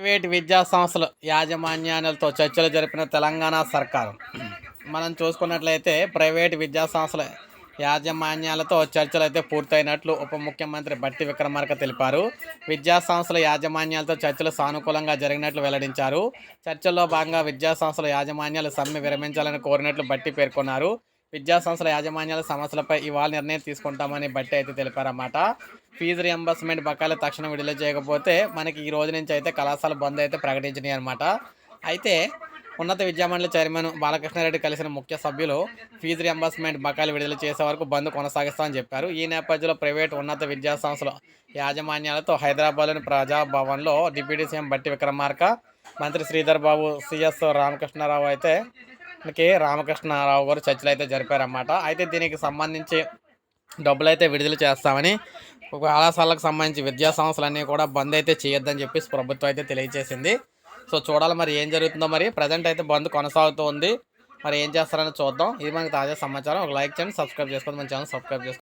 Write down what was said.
Private విద్యా సంస్థల యాజమాన్యాలతో చర్చలు జరిపిన తెలంగాణ సర్కారు. మనం చూసుకున్నట్లయితే ప్రైవేట్ విద్యా సంస్థల యాజమాన్యాలతో చర్చలు అయితే పూర్తయినట్లు ఉప ముఖ్యమంత్రి బట్టి విక్రమార్క తెలిపారు. విద్యా సంస్థల యాజమాన్యాలతో చర్చలు సానుకూలంగా జరిగినట్లు వెల్లడించారు. చర్చల్లో భాగంగా విద్యా సంస్థల యాజమాన్యాలు సమ్మె విరమించాలని కోరినట్లు బట్టి పేర్కొన్నారు. విద్యా సంస్థల యాజమాన్యాల సమస్యలపై ఇవాళ నిర్ణయం తీసుకుంటామని బట్టి అయితే తెలిపారన్నమాట. ఫీజు రియంబర్స్మెంట్ బకాయిలు తక్షణం విడుదల చేయకపోతే మనకి ఈ రోజు నుంచి అయితే కళాశాల బంద్ అయితే ప్రకటించినాయి అనమాట అయితే ఉన్నత విద్యామండలి చైర్మన్ బాలకృష్ణారెడ్డి కలిసిన ముఖ్య సభ్యులు ఫీజు రియంబర్స్మెంట్ బకాయిలు విడుదల చేసే వరకు బంద్ కొనసాగిస్తామని చెప్పారు. ఈ నేపథ్యంలో ప్రైవేట్ ఉన్నత విద్యా సంస్థల యాజమాన్యాలతో హైదరాబాద్లోని ప్రజాభవన్లో డిప్యూటీ సీఎం బట్టి విక్రమార్క మంత్రి శ్రీధర్ బాబు సిఎస్ రామకృష్ణారావు అయితే మనకి రామకృష్ణారావు గారు చర్చలు అయితే జరిపారన్నమాట. అయితే దీనికి సంబంధించి డబ్బులు అయితే విడుదల చేస్తామని కళాశాలకు సంబంధించి విద్యా సంస్థలన్నీ కూడా బంద్ అయితే చేయొద్దని చెప్పేసి ప్రభుత్వం అయితే తెలియజేసింది. సో చూడాలి మరి ఏం జరుగుతుందో మరి. ప్రజెంట్ అయితే బంద్ కొనసాగుతూ ఉంది మరి ఏం చేస్తారని చూద్దాం. ఇది మనకి తాజా సమాచారం. ఒక లైక్ చేయండి సబ్స్క్రైబ్ చేసుకోండి. మన ఛానల్ సబ్స్క్రైబ్ చేసుకోండి.